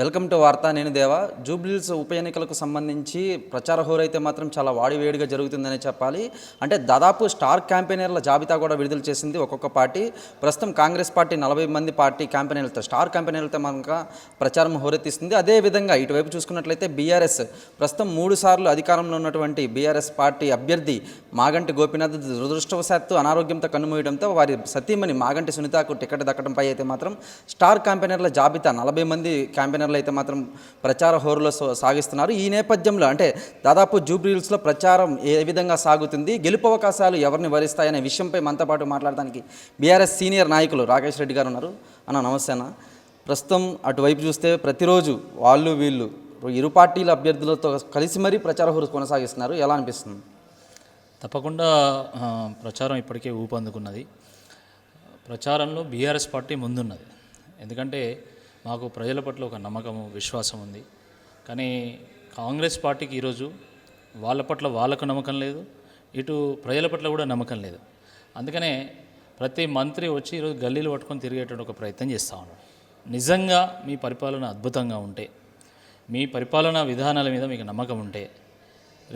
Welcome to వార్త నేను దేవా. జూబ్లీస్ ఉప ఎన్నికలకు సంబంధించి ప్రచార హోరైతే మాత్రం చాలా వాడివేడిగా జరుగుతుందనే చెప్పాలి. అంటే దాదాపు స్టార్ క్యాంపెయినర్ల జాబితా కూడా విడుదల చేసింది ఒక్కొక్క పార్టీ. ప్రస్తుతం కాంగ్రెస్ పార్టీ నలభై మంది పార్టీ క్యాంపెయినర్లతో స్టార్ క్యాంపెయినర్లతో మనక ప్రచారం హోరెత్తిస్తుంది. అదేవిధంగా ఇటువైపు చూసుకున్నట్లయితే బీఆర్ఎస్ ప్రస్తుతం మూడు సార్లు అధికారంలో ఉన్నటువంటి బీఆర్ఎస్ పార్టీ అభ్యర్థి మాగంటి గోపీనాథ్ దురదృష్టవశాత్తు అనారోగ్యంతో కన్నుమూయడంతో వారి సతీమణి మాగంటి సునీతకు టికెట్ దక్కడంపై అయితే మాత్రం స్టార్ క్యాంపెయినర్ల జాబితా నలభై మంది క్యాంపెయినర్లు అయితే మాత్రం ప్రచార హోరులో సాగిస్తున్నారు. ఈ నేపథ్యంలో అంటే దాదాపు జూబ్లీహిల్స్లో ప్రచారం ఏ విధంగా సాగుతుంది? గెలుపు అవకాశాలు ఎవరిని వరిస్తాయనే విషయంపై మనతో పాటు మాట్లాడడానికి బీఆర్ఎస్ సీనియర్ నాయకులు రాకేష్ రెడ్డి గారు ఉన్నారు. అన్న నమస్తే అన్న ప్రస్తుతం అటువైపు చూస్తే ప్రతిరోజు వాళ్ళు వీళ్ళు ఇరు పార్టీల అభ్యర్థులతో కలిసి మరీ ప్రచార హోరు కొనసాగిస్తున్నారు. ఎలా అనిపిస్తుంది? తప్పకుండా ప్రచారం ఇప్పటికే ఊపందుకున్నది. ప్రచారంలో బీఆర్ఎస్ పార్టీ ముందున్నది. ఎందుకంటే మాకు ప్రజల పట్ల ఒక నమ్మకము విశ్వాసం ఉంది. కానీ కాంగ్రెస్ పార్టీకి ఈరోజు వాళ్ళ పట్ల వాళ్ళకు నమ్మకం లేదు ఇటు ప్రజల పట్ల కూడా నమ్మకం లేదు. అందుకనే ప్రతి మంత్రి వచ్చి ఈరోజు గల్లీలు పట్టుకొని తిరిగేటువంటి ఒక ప్రయత్నం చేస్తూ ఉన్నాడు నిజంగా మీ పరిపాలన అద్భుతంగా ఉంటే మీ పరిపాలనా విధానాల మీద మీకు నమ్మకం ఉంటే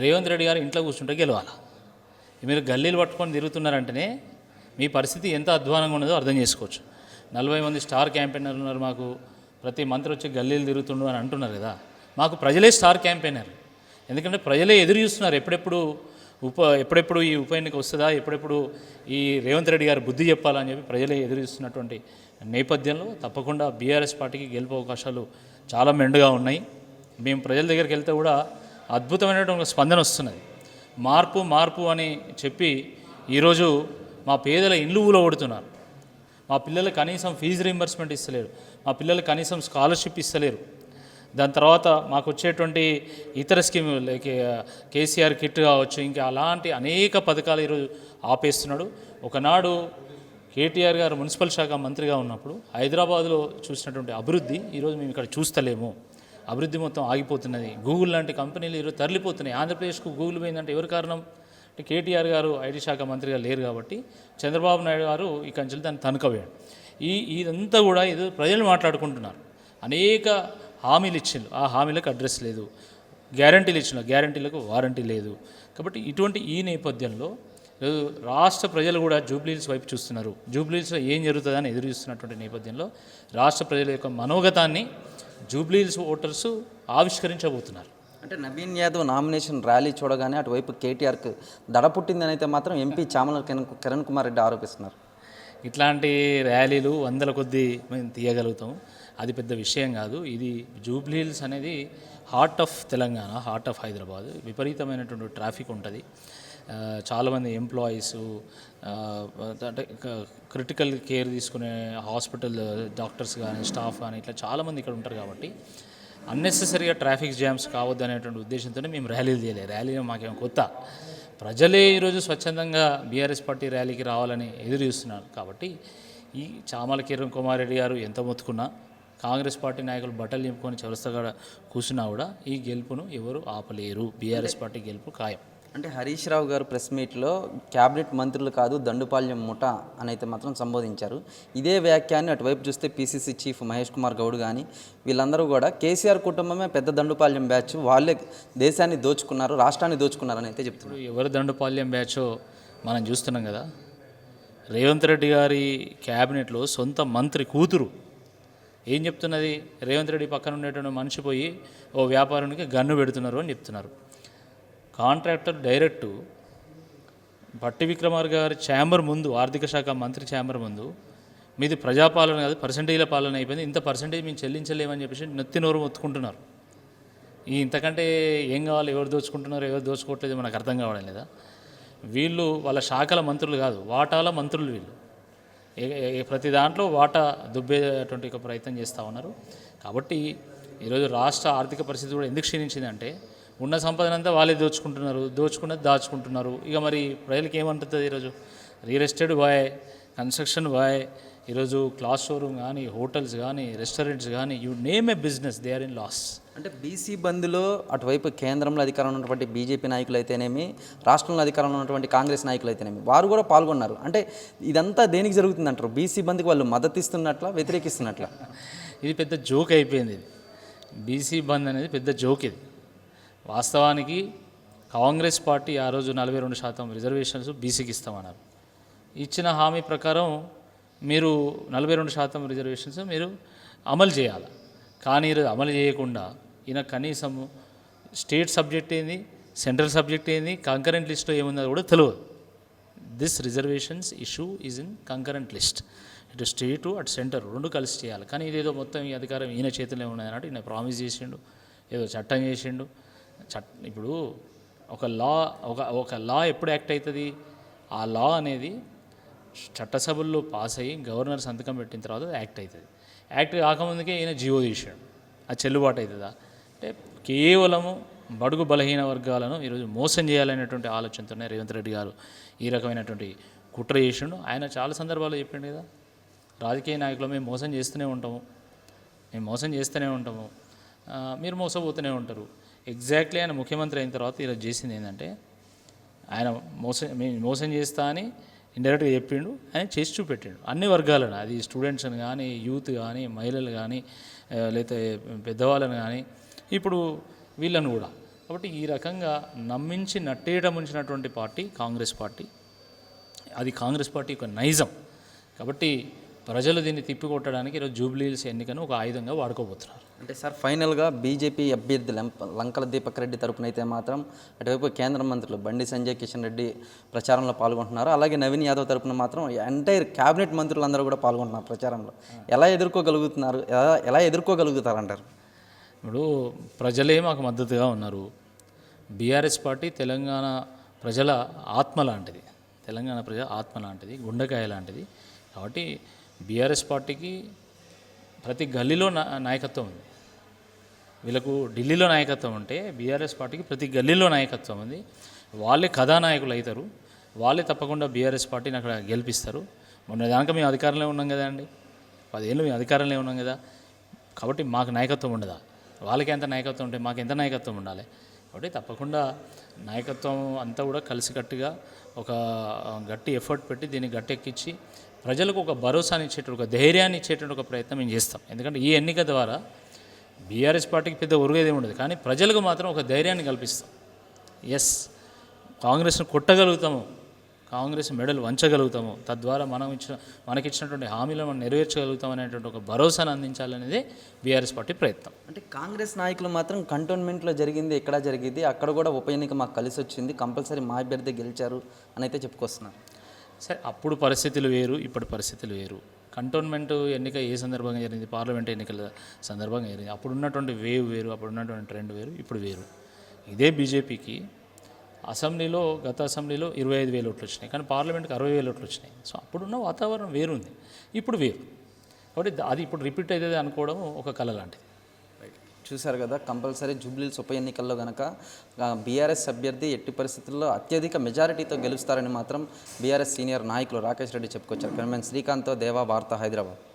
రేవంత్ రెడ్డి గారు ఇంట్లో కూర్చుంటే గెలవాలి? మీరు గల్లీలు పట్టుకొని తిరుగుతున్నారంటేనే మీ పరిస్థితి ఎంత అధ్వానంగా ఉన్నదో అర్థం చేసుకోవచ్చు. నలభై మంది స్టార్ క్యాంపెయినర్ ఉన్నారు మాకు ప్రతి మంత్రి వచ్చి గల్లీలు తిరుగుతుండు అని అంటున్నారు కదా. మాకు ప్రజలే స్టార్ క్యాంపెయినర్ ఎందుకంటే ప్రజలే ఎదురు చూస్తున్నారు. ఎప్పుడెప్పుడు ఉప ఎప్పుడెప్పుడు ఈ ఉప ఎన్నిక వస్తుందా ఎప్పుడెప్పుడు ఈ రేవంత్ రెడ్డి గారు బుద్ధి చెప్పాలని చెప్పి ప్రజలే ఎదురు చూస్తున్నటువంటి నేపథ్యంలో తప్పకుండా బీఆర్ఎస్ పార్టీకి గెలుపు అవకాశాలు చాలా మెండుగా ఉన్నాయి. మేము ప్రజల దగ్గరికి వెళ్తే కూడా అద్భుతమైనటువంటి స్పందన వస్తున్నది. మార్పు మార్పు అని చెప్పి ఈరోజు మా పేదల ఇండ్లు ఊలగొడుతున్నారు. మా పిల్లలు కనీసం ఫీజు రీంబర్స్మెంట్ ఇస్తలేరు. మా పిల్లలు కనీసం స్కాలర్షిప్ ఇస్తలేరు. దాని తర్వాత మాకు వచ్చేటువంటి ఇతర స్కీమ్ లైక్ కేసీఆర్ కిట్ కావచ్చు ఇంకా అలాంటి అనేక పథకాలు ఈరోజు ఆపేస్తున్నాడు. ఒకనాడు కేటీఆర్ గారు మున్సిపల్ శాఖ మంత్రిగా ఉన్నప్పుడు హైదరాబాద్లో చూసినటువంటి అభివృద్ధి ఈరోజు మేము ఇక్కడ చూస్తలేము. అభివృద్ధి మొత్తం ఆగిపోతున్నది. గూగుల్ లాంటి కంపెనీలు ఈరోజు తరలిపోతున్నాయి. ఆంధ్రప్రదేశ్కు గూగుల్ పోయిందంటే ఎవరి కారణం? అంటే కేటీఆర్ గారు ఐటీ శాఖ మంత్రిగా లేరు కాబట్టి చంద్రబాబు నాయుడు గారు ఈ కంచెలు దాన్ని తనకవేయడు. ఈ ఇదంతా కూడా ఇది ప్రజలు మాట్లాడుకుంటున్నారు. అనేక హామీలు ఇచ్చిండు ఆ హామీలకు అడ్రస్ లేదు. గ్యారంటీలు ఇచ్చిన గ్యారంటీలకు వారంటీ లేదు. కాబట్టి ఇటువంటి ఈ నేపథ్యంలో రాష్ట్ర ప్రజలు కూడా జూబ్లీహిల్స్ వైపు చూస్తున్నారు. జూబ్లీహిల్స్లో ఏం జరుగుతుందని ఎదురు చూస్తున్నటువంటి నేపథ్యంలో రాష్ట్ర ప్రజల యొక్క మనోగతాన్ని జూబ్లీహిల్స్ ఓటర్స్ ఆవిష్కరించబోతున్నారు. అంటే నవీన్ యాదవ్ నామినేషన్ ర్యాలీ చూడగానే అటువైపు కేటీఆర్కి దడ పుట్టిందని అయితే మాత్రం ఎంపీ చామల కిరణ్ కుమార్ రెడ్డి ఆరోపిస్తున్నారు. ఇట్లాంటి ర్యాలీలు వందల కొద్దీ మేము తీయగలుగుతాం. అది పెద్ద విషయం కాదు. ఇది జూబ్లీహిల్స్ అనేది heart of Telangana heart of Hyderabad. విపరీతమైనటువంటి ట్రాఫిక్ ఉంటుంది. చాలామంది ఎంప్లాయీస్ అంటే క్రిటికల్ కేర్ తీసుకునే హాస్పిటల్ డాక్టర్స్ కానీ స్టాఫ్ కానీ ఇట్లా చాలామంది ఇక్కడ ఉంటారు కాబట్టి అన్నెసెసరీగా ట్రాఫిక్ జామ్స్ కావద్దు అనేటువంటి ఉద్దేశంతోనే మేము ర్యాలీలు చేయలేదు ర్యాలీ మాకేం కొత్త. ప్రజలే ఈరోజు స్వచ్ఛందంగా బీఆర్ఎస్ పార్టీ ర్యాలీకి రావాలని ఎదురు చూస్తున్నారు. కాబట్టి ఈ చామల కిరణ్ కుమార్ రెడ్డి గారు ఎంత మొత్తుకున్నా కాంగ్రెస్ పార్టీ నాయకులు బట్టలు నింపుకొని చవరస్తగా కూర్చున్నా కూడా ఈ గెలుపును ఎవరు ఆపలేరు. బీఆర్ఎస్ పార్టీ గెలుపు ఖాయం. అంటే హరీష్ రావు గారు ప్రెస్ మీట్లో క్యాబినెట్ మంత్రులు కాదు దండుపాల్యం ముఠ అని అయితే మాత్రం సంబోధించారు. ఇదే వ్యాఖ్యాన్ని అటువైపు చూస్తే పీసీసీ చీఫ్ మహేష్ కుమార్ గౌడ్ కానీ వీళ్ళందరూ కూడా కేసీఆర్ కుటుంబమే పెద్ద దండుపాల్యం బ్యాచ్ వాళ్ళే దేశాన్ని దోచుకున్నారు రాష్ట్రాన్ని దోచుకున్నారని అయితే చెప్తున్నారు. ఎవరు దండుపాల్యం బ్యాచో మనం చూస్తున్నాం కదా. రేవంత్ రెడ్డి గారి క్యాబినెట్లో సొంత మంత్రి కూతురు. ఏం చెప్తున్నది? రేవంత్ రెడ్డి పక్కన ఉండేటువంటి మనిషి పోయి ఓ వ్యాపారానికి గన్ను పెడుతున్నారు అని చెప్తున్నారు. కాంట్రాక్టర్ డైరెక్టు భట్టి విక్రమార్ గారి ఛాంబర్ ముందు ఆర్థిక శాఖ మంత్రి ఛాంబర్ ముందు మీది ప్రజాపాలన కాదు పర్సంటేజ్ల పాలన అయిపోయింది. ఇంత పర్సంటేజ్ మేము చెల్లించలేమని చెప్పేసి నెత్తి నోరు మొత్తుకుంటున్నారు. ఈ ఇంతకంటే ఏం కావాలి ఎవరు దోచుకుంటున్నారు ఎవరు దోచుకోవట్లేదు మనకు అర్థం కావడం లేదా? వీళ్ళు వాళ్ళ శాఖల మంత్రులు కాదు వాటాల మంత్రులు వీళ్ళు. ప్రతి దాంట్లో వాటా దుబ్బేటువంటి ఒక ప్రయత్నం చేస్తూ ఉన్నారు. కాబట్టి ఈరోజు రాష్ట్ర ఆర్థిక పరిస్థితి కూడా ఎందుకు క్షీణించిందంటే ఉన్న సంపదనంతా వాళ్ళే దోచుకుంటున్నారు దోచుకున్నది దాచుకుంటున్నారు. ఇక మరి ప్రజలకు ఏమంటుంది ఈరోజు? Real estate boy construction boy ఈరోజు క్లాస్ షోరూమ్ కానీ హోటల్స్ కానీ రెస్టారెంట్స్ కానీ you name a business they are in loss అంటే బీసీ బంద్లో అటువైపు కేంద్రంలో అధికారంలో ఉన్నటువంటి బీజేపీ నాయకులు అయితేనేమి రాష్ట్రంలో అధికారంలో ఉన్నటువంటి కాంగ్రెస్ నాయకులు అయితేనేమి వారు కూడా పాల్గొన్నారు. అంటే ఇదంతా దేనికి జరుగుతుంది అంటారు బీసీ బంద్కి వాళ్ళు మద్దతు ఇస్తున్నట్ల వ్యతిరేకిస్తున్నట్ల? ఇది పెద్ద జోక్ అయిపోయింది. ఇది బీసీ బంద్ అనేది పెద్ద జోక్ ఇది. వాస్తవానికి కాంగ్రెస్ పార్టీ ఆ రోజు నలభై రెండు శాతం రిజర్వేషన్స్ బీసీకి ఇస్తామన్నారు. ఇచ్చిన హామీ ప్రకారం మీరు నలభై రెండు శాతం రిజర్వేషన్స్ మీరు అమలు చేయాలి. కానీ ఈరోజు అమలు చేయకుండా ఈయన కనీసం స్టేట్ సబ్జెక్ట్ ఏంది సెంట్రల్ సబ్జెక్ట్ ఏంది కంకరెంట్ లిస్ట్లో ఏముందో కూడా తెలియదు. This reservations issue is in concurrent list ఇటు స్టేటు అటు సెంటర్ రెండు కలిసి చేయాలి. కానీ ఇదేదో మొత్తం ఈ అధికారం ఈయన చేతిలో ఉన్నది అన్నట్టు ఈయన ప్రామిస్ చేసిండు ఏదో చట్టం చేసిండు. చట్ ఇప్పుడు ఒక లా ఒక ఒక లా ఎప్పుడు యాక్ట్ అవుతుంది ఆ లా అనేది చట్టసభల్లో పాస్ అయ్యి గవర్నర్ సంతకం పెట్టిన తర్వాత యాక్ట్ అవుతుంది యాక్ట్ కాకముందుకే ఈయన జియో తీసాడు అది చెల్లుబాటు అవుతుందా అంటే కేవలము బడుగు బలహీన వర్గాలను ఈరోజు మోసం చేయాలనేటువంటి ఆలోచనతోనే రేవంత్ రెడ్డి గారు ఈ రకమైనటువంటి కుట్ర చేసిండు. ఆయన చాలా సందర్భాల్లో చెప్పిండు కదా రాజకీయ నాయకులు మేము మోసం చేస్తూనే ఉంటాము. మేము మోసం చేస్తూనే ఉంటాము. మీరు మోసపోతూనే ఉంటారు. ఎగ్జాక్ట్లీ ఆయన ముఖ్యమంత్రి అయిన తర్వాత ఈరోజు చేసింది ఏంటంటే ఆయన మోసం మేము మోసం చేస్తా అని ఇండైరెక్ట్గా చెప్పిండు ఆయన చేసి చూపెట్టిండు. అన్ని వర్గాలను అది స్టూడెంట్స్ని కానీ యూత్ కానీ మహిళలు కానీ లేకపోతే పెద్దవాళ్ళని కానీ ఇప్పుడు వీళ్ళను కూడా. కాబట్టి ఈ రకంగా నమ్మించి నట్టేయడం ఉంచినటువంటి పార్టీ కాంగ్రెస్ పార్టీ. అది కాంగ్రెస్ పార్టీ యొక్క నైజం. కాబట్టి ప్రజలు దీన్ని తిప్పికొట్టడానికి ఈరోజు జూబ్లీహిల్స్ ఎన్నికను ఒక ఆయుధంగా వాడుకోబోతున్నారు. అంటే సార్ ఫైనల్గా బీజేపీ అభ్యర్థి లంకల దీపక్ రెడ్డి తరపున అయితే మాత్రం అటువైపు కేంద్ర మంత్రులు బండి సంజయ్ కిషన్ రెడ్డి ప్రచారంలో పాల్గొంటున్నారు. అలాగే నవీన్ యాదవ్ తరపున మాత్రం ఎంటైర్ క్యాబినెట్ మంత్రులందరూ కూడా పాల్గొంటున్నారు ప్రచారంలో. ఎలా ఎదుర్కోగలుగుతున్నారు ఎలా ఎలా ఎదుర్కోగలుగుతారంటారు? ఇప్పుడు ప్రజలే మాకు మద్దతుగా ఉన్నారు. బీఆర్ఎస్ పార్టీ తెలంగాణ ప్రజల ఆత్మ లాంటిది. తెలంగాణ ప్రజల ఆత్మ లాంటిది గుండెకాయ లాంటిది. కాబట్టి బీఆర్ఎస్ పార్టీకి ప్రతి గల్లీలో నా నాయకత్వం ఉంది. వీళ్ళకు ఢిల్లీలో నాయకత్వం ఉంటే బీఆర్ఎస్ పార్టీకి ప్రతి గల్లీలో నాయకత్వం ఉంది. వాళ్ళే కథానాయకులు అవుతారు. వాళ్ళే తప్పకుండా బీఆర్ఎస్ పార్టీని అక్కడ గెలిపిస్తారు. మొన్న దాకా మేము అధికారంలో ఉన్నాం కదా అండి. పదేళ్ళు మేము అధికారంలో ఉన్నాం కదా. కాబట్టి మాకు నాయకత్వం ఉండదా? వాళ్ళకి ఎంత నాయకత్వం ఉంటే మాకు ఎంత నాయకత్వం ఉండాలి? కాబట్టి తప్పకుండా నాయకత్వం అంతా కూడా కలిసికట్టుగా ఒక గట్టి ఎఫర్ట్ పెట్టి దీన్ని గట్టెక్కించి ప్రజలకు ఒక భరోసాని ఇచ్చేటువంటి ఒక ధైర్యాన్ని ఇచ్చేటువంటి ఒక ప్రయత్నం మేము చేస్తాం. ఎందుకంటే ఈ ఎన్నిక ద్వారా బీఆర్ఎస్ పార్టీకి పెద్ద ఒరుగేది ఉండదు. కానీ ప్రజలకు మాత్రం ఒక ధైర్యాన్ని కల్పిస్తాం. ఎస్ కాంగ్రెస్ను కొట్టగలుగుతాము. కాంగ్రెస్ మెడలు వంచగలుగుతాము తద్వారా మనం ఇచ్చిన మనకిచ్చినటువంటి హామీలను మనం నెరవేర్చగలుగుతాం అనేటువంటి ఒక భరోసాను అందించాలనేదే బీఆర్ఎస్ పార్టీ ప్రయత్నం. అంటే కాంగ్రెస్ నాయకులు మాత్రం కంటోన్మెంట్లో జరిగింది ఎక్కడ జరిగింది అక్కడ కూడా ఉప ఎన్నిక మాకు కలిసి వచ్చింది కంపల్సరీ మా అభ్యర్థి గెలిచారు అని అయితే చెప్పుకొస్తున్నారు. సరే అప్పుడు పరిస్థితులు వేరు ఇప్పటి పరిస్థితులు వేరు. కంటోన్మెంట్ ఎన్నిక ఏ సందర్భంగా జరిగింది పార్లమెంట్ ఎన్నికల సందర్భంగా జరిగింది అప్పుడు ఉన్నటువంటి వేవ్ వేరు అప్పుడు ఉన్నటువంటి ట్రెండ్ వేరు ఇప్పుడు వేరు. ఇదే బీజేపీకి అసెంబ్లీలో గత అసెంబ్లీలో ఇరవై ఐదు వేలు ఓట్లు వచ్చినాయి. కానీ పార్లమెంట్కి అరవై వేలు ఓట్లు వచ్చినాయి. సో అప్పుడున్న వాతావరణం వేరుంది. ఇప్పుడు వేరు. కాబట్టి అది ఇప్పుడు రిపీట్ అవుతుంది అనుకోవడం ఒక కళ లాంటిది. చూశారు కదా కంపల్సరీ జూబ్లీస్ ఉప ఎన్నికల్లో కనుక బీఆర్ఎస్ అభ్యర్థి ఎట్టి పరిస్థితుల్లో అత్యధిక మెజారిటీతో గెలుస్తారని మాత్రం బీఆర్ఎస్ సీనియర్ నాయకులు రాకేష్ రెడ్డి చెప్పుకొచ్చారు. కెమెరామెన్ శ్రీకాంత్తో దేవా వార్త హైదరాబాద్.